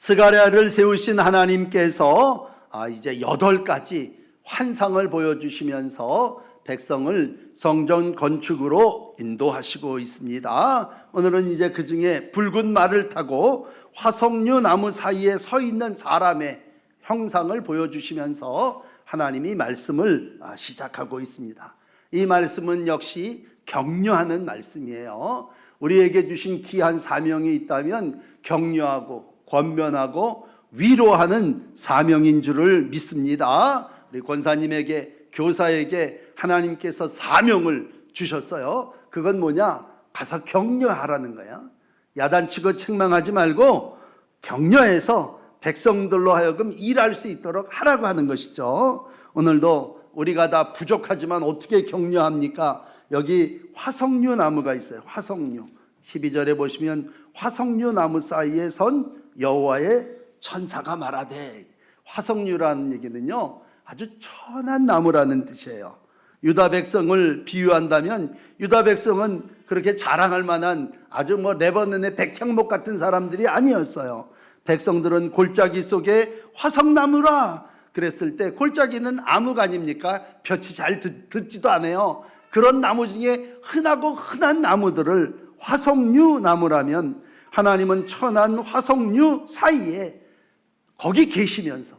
스가랴를 세우신 하나님께서 아, 이제 여덟 가지 환상을 보여주시면서 백성을 성전 건축으로 인도하시고 있습니다. 오늘은 이제 그 중에 붉은 말을 타고 화석류 나무 사이에 서 있는 사람의 형상을 보여주시면서 하나님이 말씀을 아, 시작하고 있습니다. 이 말씀은 역시 격려하는 말씀이에요. 우리에게 주신 귀한 사명이 있다면 격려하고 권면하고 위로하는 사명인 줄을 믿습니다. 우리 권사님에게 교사에게 하나님께서 사명을 주셨어요. 그건 뭐냐? 가서 격려하라는 거야. 야단치고 책망하지 말고 격려해서 백성들로 하여금 일할 수 있도록 하라고 하는 것이죠. 오늘도 우리가 다 부족하지만 어떻게 격려합니까? 여기 화석류 나무가 있어요. 화석류. 12절에 보시면 화석류 나무 사이에 선 여호와의 천사가 말하되 화석류라는 얘기는요. 아주 천한 나무라는 뜻이에요. 유다 백성을 비유한다면 유다 백성은 그렇게 자랑할 만한 아주 뭐 레버넌의 백향목 같은 사람들이 아니었어요. 백성들은 골짜기 속에 화석나무라 그랬을 때 골짜기는 암흑 아닙니까? 볕이 잘 듣, 듣지도 않아요. 그런 나무 중에 흔하고 흔한 나무들을 화석류 나무라면 하나님은 천한 화석류 사이에 거기 계시면서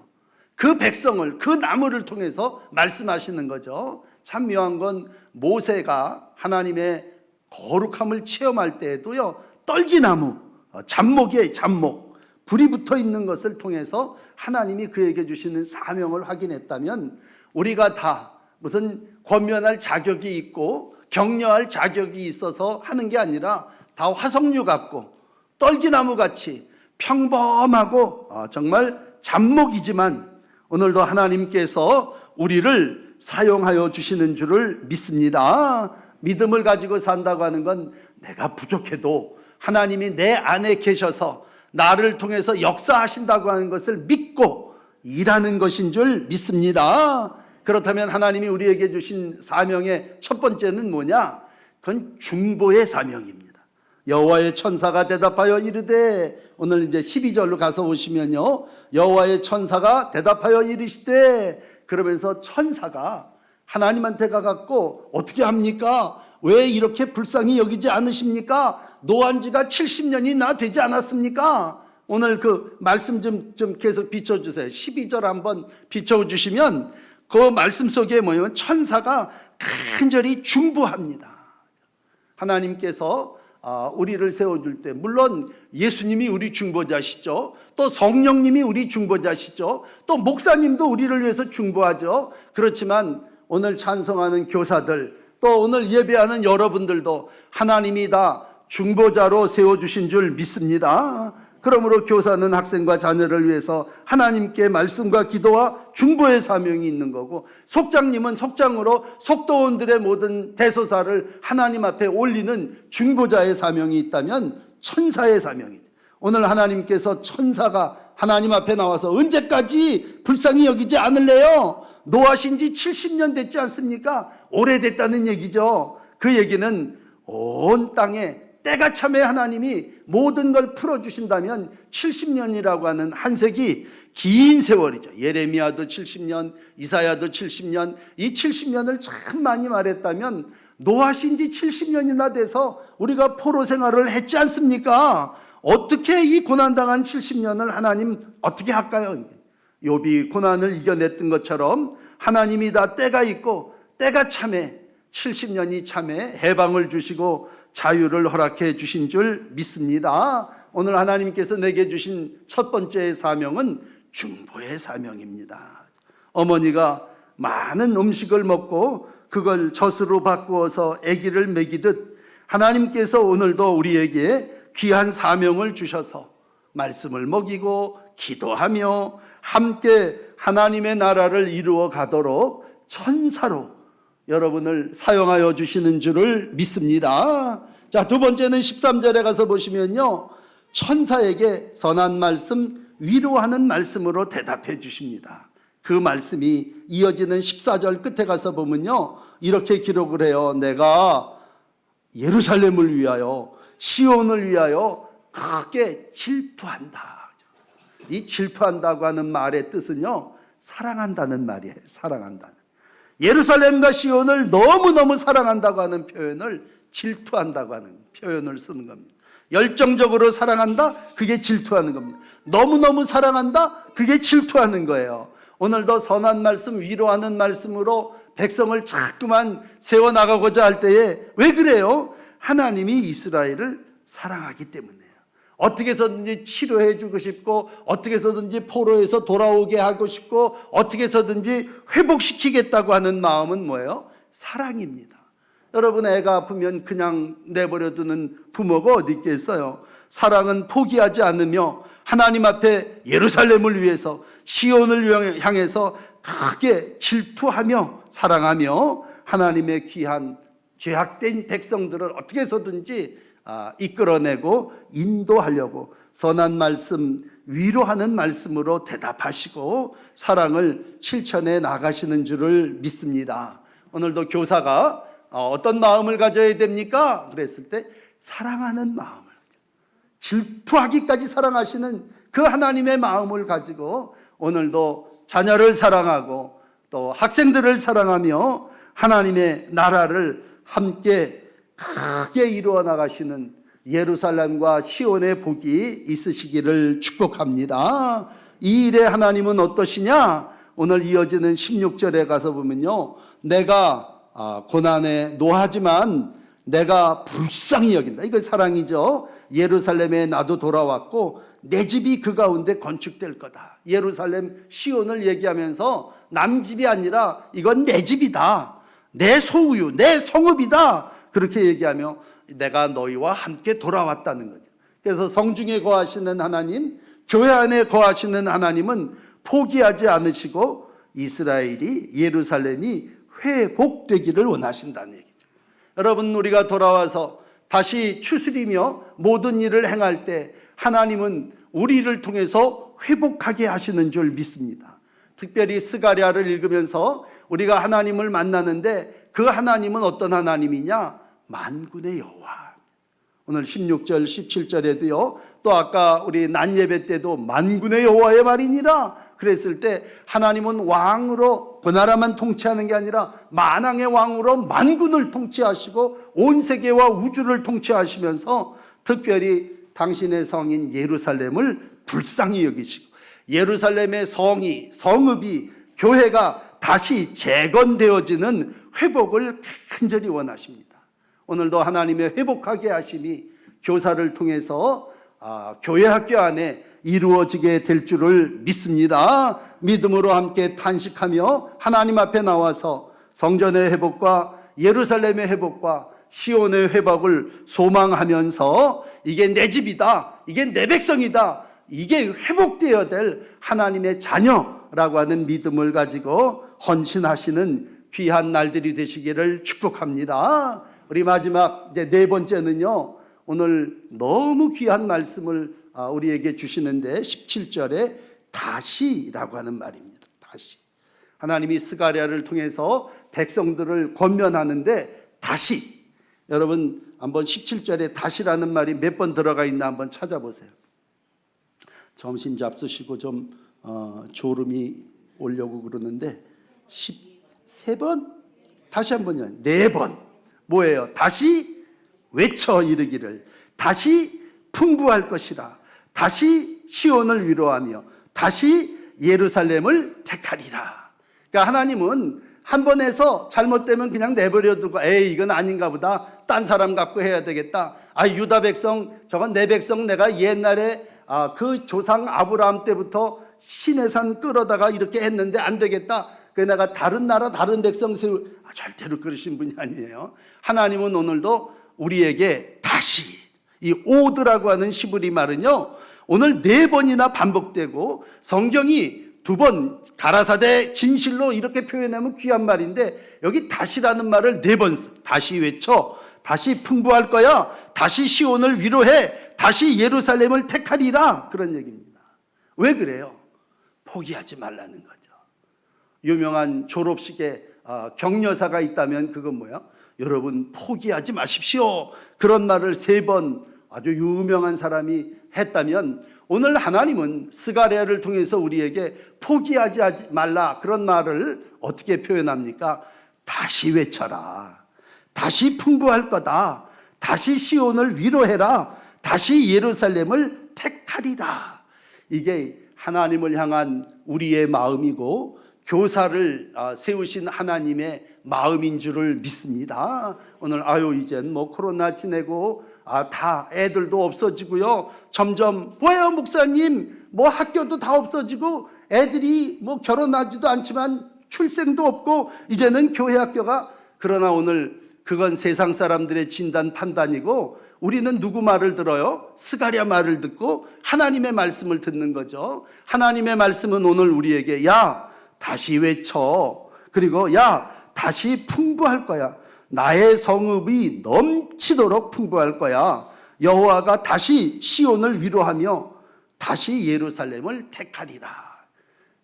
그 백성을 그 나무를 통해서 말씀하시는 거죠. 참 묘한 건 모세가 하나님의 거룩함을 체험할 때에도요 떨기나무 어, 잡목이에요 잡목 불이 붙어 있는 것을 통해서 하나님이 그에게 주시는 사명을 확인했다면 우리가 다 무슨 권면할 자격이 있고 격려할 자격이 있어서 하는 게 아니라 다 화석류 같고 떨기나무 같이 평범하고 어, 정말 잡목이지만 오늘도 하나님께서 우리를 사용하여 주시는 줄을 믿습니다. 믿음을 가지고 산다고 하는 건 내가 부족해도 하나님이 내 안에 계셔서 나를 통해서 역사하신다고 하는 것을 믿고 일하는 것인 줄 믿습니다. 그렇다면 하나님이 우리에게 주신 사명의 첫 번째는 뭐냐? 그건 중보의 사명입니다. 여호와의 천사가 대답하여 이르되 오늘 이제 12절로 가서 보시면요. 여호와의 천사가 대답하여 이르시되 그러면서 천사가 하나님한테 가갖고 어떻게 합니까? 왜 이렇게 불쌍히 여기지 않으십니까? 노한 지가 70년이 나 되지 않았습니까? 오늘 그 말씀 좀, 좀 계속 비춰주세요. 12절 한번 비춰주시면 그 말씀 속에 뭐냐면 천사가 간절히 중보합니다. 하나님께서 아, 우리를 세워줄 때 물론 예수님이 우리 중보자시죠. 또 성령님이 우리 중보자시죠. 또 목사님도 우리를 위해서 중보하죠. 그렇지만 오늘 찬송하는 교사들 또 오늘 예배하는 여러분들도 하나님이 다 중보자로 세워주신 줄 믿습니다. 그러므로 교사는 학생과 자녀를 위해서 하나님께 말씀과 기도와 중보의 사명이 있는 거고 속장님은 속장으로 속도원들의 모든 대소사를 하나님 앞에 올리는 중보자의 사명이 있다면 천사의 사명이다. 오늘 하나님께서 천사가 하나님 앞에 나와서 언제까지 불쌍히 여기지 않을래요? 노하신 지 70년 됐지 않습니까? 오래됐다는 얘기죠. 그 얘기는 온 땅에 때가 참에 하나님이 모든 걸 풀어주신다면 70년이라고 하는 한 세기 긴 세월이죠. 예레미야도 70년, 이사야도 70년, 이 70년을 참 많이 말했다면 노하신 지 70년이나 돼서 우리가 포로 생활을 했지 않습니까? 어떻게 이 고난당한 70년을 하나님 어떻게 할까요? 욥이 고난을 이겨냈던 것처럼 하나님이 다 때가 있고 때가 참에 70년이 참에 해방을 주시고 자유를 허락해 주신 줄 믿습니다. 오늘 하나님께서 내게 주신 첫 번째 사명은 중보의 사명입니다. 어머니가 많은 음식을 먹고 그걸 젖으로 바꾸어서 아기를 먹이듯 하나님께서 오늘도 우리에게 귀한 사명을 주셔서 말씀을 먹이고 기도하며 함께 하나님의 나라를 이루어 가도록 천사로 여러분을 사용하여 주시는 줄을 믿습니다. 자, 두 번째는 13절에 가서 보시면요. 천사에게 선한 말씀, 위로하는 말씀으로 대답해 주십니다. 그 말씀이 이어지는 14절 끝에 가서 보면요. 이렇게 기록을 해요. 내가 예루살렘을 위하여, 시온을 위하여 크게 질투한다. 이 질투한다고 하는 말의 뜻은요, 사랑한다는 말이에요. 사랑한다는. 예루살렘과 시온을 너무너무 사랑한다고 하는 표현을 질투한다고 하는 표현을 쓰는 겁니다. 열정적으로 사랑한다? 그게 질투하는 겁니다. 너무너무 사랑한다? 그게 질투하는 거예요. 오늘도 선한 말씀, 위로하는 말씀으로 백성을 자꾸만 세워나가고자 할 때에 왜 그래요? 하나님이 이스라엘을 사랑하기 때문이에요. 어떻게 해서든지 치료해 주고 싶고 어떻게 해서든지 포로에서 돌아오게 하고 싶고 어떻게 해서든지 회복시키겠다고 하는 마음은 뭐예요? 사랑입니다. 여러분 애가 아프면 그냥 내버려 두는 부모가 어디 있겠어요? 사랑은 포기하지 않으며 하나님 앞에 예루살렘을 위해서 시온을 향해서 크게 질투하며 사랑하며 하나님의 귀한 죄악된 백성들을 어떻게 해서든지 아, 이끌어내고 인도하려고 선한 말씀, 위로하는 말씀으로 대답하시고 사랑을 실천해 나가시는 줄을 믿습니다. 오늘도 교사가 어, 어떤 마음을 가져야 됩니까? 그랬을 때 사랑하는 마음을 질투하기까지 사랑하시는 그 하나님의 마음을 가지고 오늘도 자녀를 사랑하고 또 학생들을 사랑하며 하나님의 나라를 함께 크게 이루어 나가시는 예루살렘과 시온의 복이 있으시기를 축복합니다. 이 일에 하나님은 어떠시냐? 오늘 이어지는 16절에 가서 보면요. 내가 아, 고난에 노하지만 내가 불쌍히 여긴다. 이거 사랑이죠. 예루살렘에 나도 돌아왔고 내 집이 그 가운데 건축될 거다. 예루살렘 시온을 얘기하면서 남 집이 아니라 이건 내 집이다. 내 소유, 내 성읍이다. 그렇게 얘기하며 내가 너희와 함께 돌아왔다는 거죠. 그래서 성중에 거하시는 하나님, 교회 안에 거하시는 하나님은 포기하지 않으시고 이스라엘이 예루살렘이 회복되기를 원하신다는 얘기죠. 여러분 우리가 돌아와서 다시 추스리며 모든 일을 행할 때 하나님은 우리를 통해서 회복하게 하시는 줄 믿습니다. 특별히 스가랴를 읽으면서 우리가 하나님을 만나는데 그 하나님은 어떤 하나님이냐? 만군의 여호와. 오늘 16절, 17절에도요. 또 아까 우리 난 예배 때도 만군의 여호와의 말이니라 그랬을 때 하나님은 왕으로 그 나라만 통치하는 게 아니라 만왕의 왕으로 만군을 통치하시고 온 세계와 우주를 통치하시면서 특별히 당신의 성인 예루살렘을 불쌍히 여기시고 예루살렘의 성이 성읍이 교회가 다시 재건되어지는 회복을 간절히 원하십니다. 오늘도 하나님의 회복하게 하심이 교사를 통해서 아, 교회 학교 안에 이루어지게 될 줄을 믿습니다. 믿음으로 함께 탄식하며 하나님 앞에 나와서 성전의 회복과 예루살렘의 회복과 시온의 회복을 소망하면서 이게 내 집이다. 이게 내 백성이다. 이게 회복되어야 될 하나님의 자녀라고 하는 믿음을 가지고 헌신하시는 귀한 날들이 되시기를 축복합니다. 우리 마지막 이제 네 번째는요. 오늘 너무 귀한 말씀을 아, 우리에게 주시는데 17절에 다시라고 하는 말입니다. 다시. 하나님이 스가랴를 통해서 백성들을 권면하는데 다시 여러분 한번 17절에 다시라는 말이 몇 번 들어가 있나 한번 찾아보세요. 점심 잡수시고 좀 어, 졸음이 오려고 그러는데 13번 다시 한 번요. 네 번. 뭐예요? 다시 외쳐 이르기를 다시 풍부할 것이라. 다시 시온을 위로하며 다시 예루살렘을 택하리라. 그러니까 하나님은 한 번 해서 잘못되면 그냥 내버려 두고 에이 이건 아닌가 보다. 딴 사람 갖고 해야 되겠다. 아 유다 백성 저건 내 백성 내가 옛날에 아, 그 조상 아브라함 때부터 시내산 끌어다가 이렇게 했는데 안 되겠다. 그 내가 다른 나라 다른 백성 세우 아, 절대로 그러신 분이 아니에요. 하나님은 오늘도 우리에게 다시 이 오드라고 하는 시브리 말은요. 오늘 네 번이나 반복되고 성경이 두 번 가라사대 진실로 이렇게 표현하면 귀한 말인데 여기 다시라는 말을 네 번 다시 외쳐 다시 풍부할 거야 다시 시온을 위로해 다시 예루살렘을 택하리라 그런 얘기입니다. 왜 그래요? 포기하지 말라는 거죠. 유명한 졸업식에 아, 격려사가 있다면 그건 뭐야? 여러분 포기하지 마십시오. 그런 말을 세 번 아주 유명한 사람이 했다면 오늘 하나님은 스가랴를 통해서 우리에게 포기하지 하지 말라 그런 말을 어떻게 표현합니까? 다시 외쳐라. 다시 풍부할 거다. 다시 시온을 위로해라. 다시 예루살렘을 택하리라. 이게 하나님을 향한 우리의 마음이고 교사를 아, 세우신 하나님의 마음인 줄을 믿습니다. 오늘 아유 이젠 뭐 코로나 지내고 아, 다 애들도 없어지고요. 점점 뭐예요 목사님? 뭐 학교도 다 없어지고 애들이 뭐 결혼하지도 않지만 출생도 없고 이제는 교회 학교가 그러나 오늘 그건 세상 사람들의 진단 판단이고 우리는 누구 말을 들어요? 스가랴 말을 듣고 하나님의 말씀을 듣는 거죠. 하나님의 말씀은 오늘 우리에게 야 다시 외쳐 그리고 야 다시 풍부할 거야. 나의 성읍이 넘치도록 풍부할 거야. 여호와가 다시 시온을 위로하며 다시 예루살렘을 택하리라.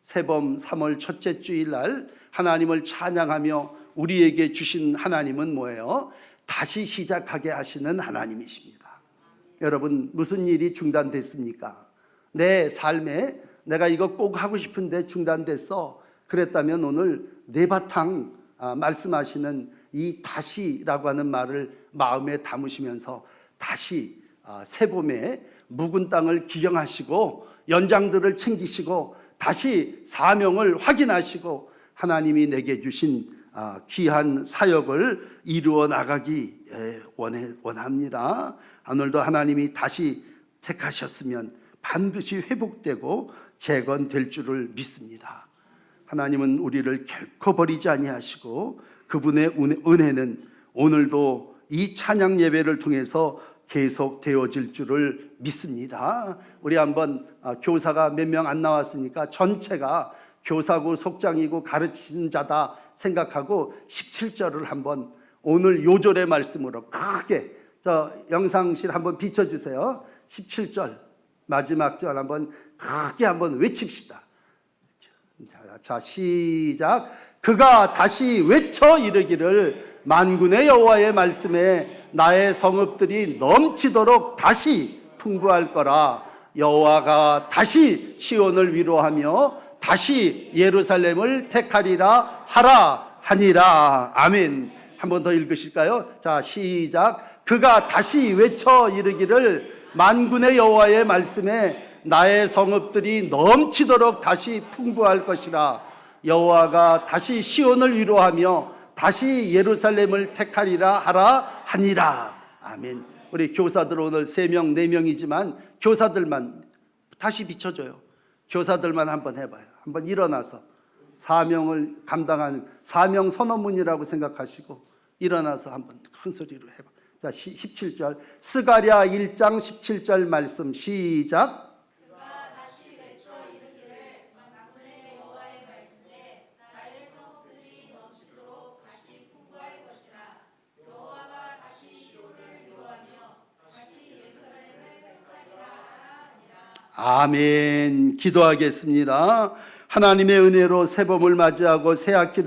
세범 3월 첫째 주일날 하나님을 찬양하며 우리에게 주신 하나님은 뭐예요? 다시 시작하게 하시는 하나님이십니다. 여러분 무슨 일이 중단됐습니까? 내 삶에 내가 이거 꼭 하고 싶은데 중단됐어. 그랬다면 오늘 네바탕 아, 말씀하시는 이 다시라고 하는 말을 마음에 담으시면서 다시 아, 새봄에 묵은 땅을 기경하시고 연장들을 챙기시고 다시 사명을 확인하시고 하나님이 내게 주신 아, 귀한 사역을 이루어 나가기 예, 원해, 원합니다. 오늘도 하나님이 다시 택하셨으면 반드시 회복되고 재건될 줄을 믿습니다. 하나님은 우리를 결코 버리지 아니하시고 그분의 은혜- 은혜는 오늘도 이 찬양 예배를 통해서 계속 되어질 줄을 믿습니다. 우리 한번 아, 교사가 몇 명 안 나왔으니까 전체가 교사고 속장이고 가르치는 자다 생각하고 17절을 한번 오늘 요절의 말씀으로 크게 저 영상실 한번 비춰 주세요. 17절 마지막 절 한번 크게 한번 외칩시다. 자, 자 시작. 그가 다시 외쳐 이르기를 만군의 여호와의 말씀에 나의 성읍들이 넘치도록 다시 풍부할 거라. 여호와가 다시 시온을 위로하며 다시 예루살렘을 택하리라 하라 하니라. 아멘. 한 번 더 읽으실까요? 자, 시작. 그가 다시 외쳐 이르기를 만군의 여호와의 말씀에 나의 성읍들이 넘치도록 다시 풍부할 것이라. 여호와가 다시 시온을 위로하며 다시 예루살렘을 택하리라 하라 하니라. 아멘. 우리 교사들 오늘 세 명, 네 명이지만 교사들만 다시 비춰줘요. 교사들만 한번 해봐요. 한번 일어나서 사명을 감당하는 사명 선언문이라고 생각하시고 일어나서 한번 큰 소리로 해봐. 자, 17절 스가랴 1장 17절 말씀 시작. 아멘. 기도하겠습니다. 하나님의 은혜로 새봄을 맞이하고 새 학기를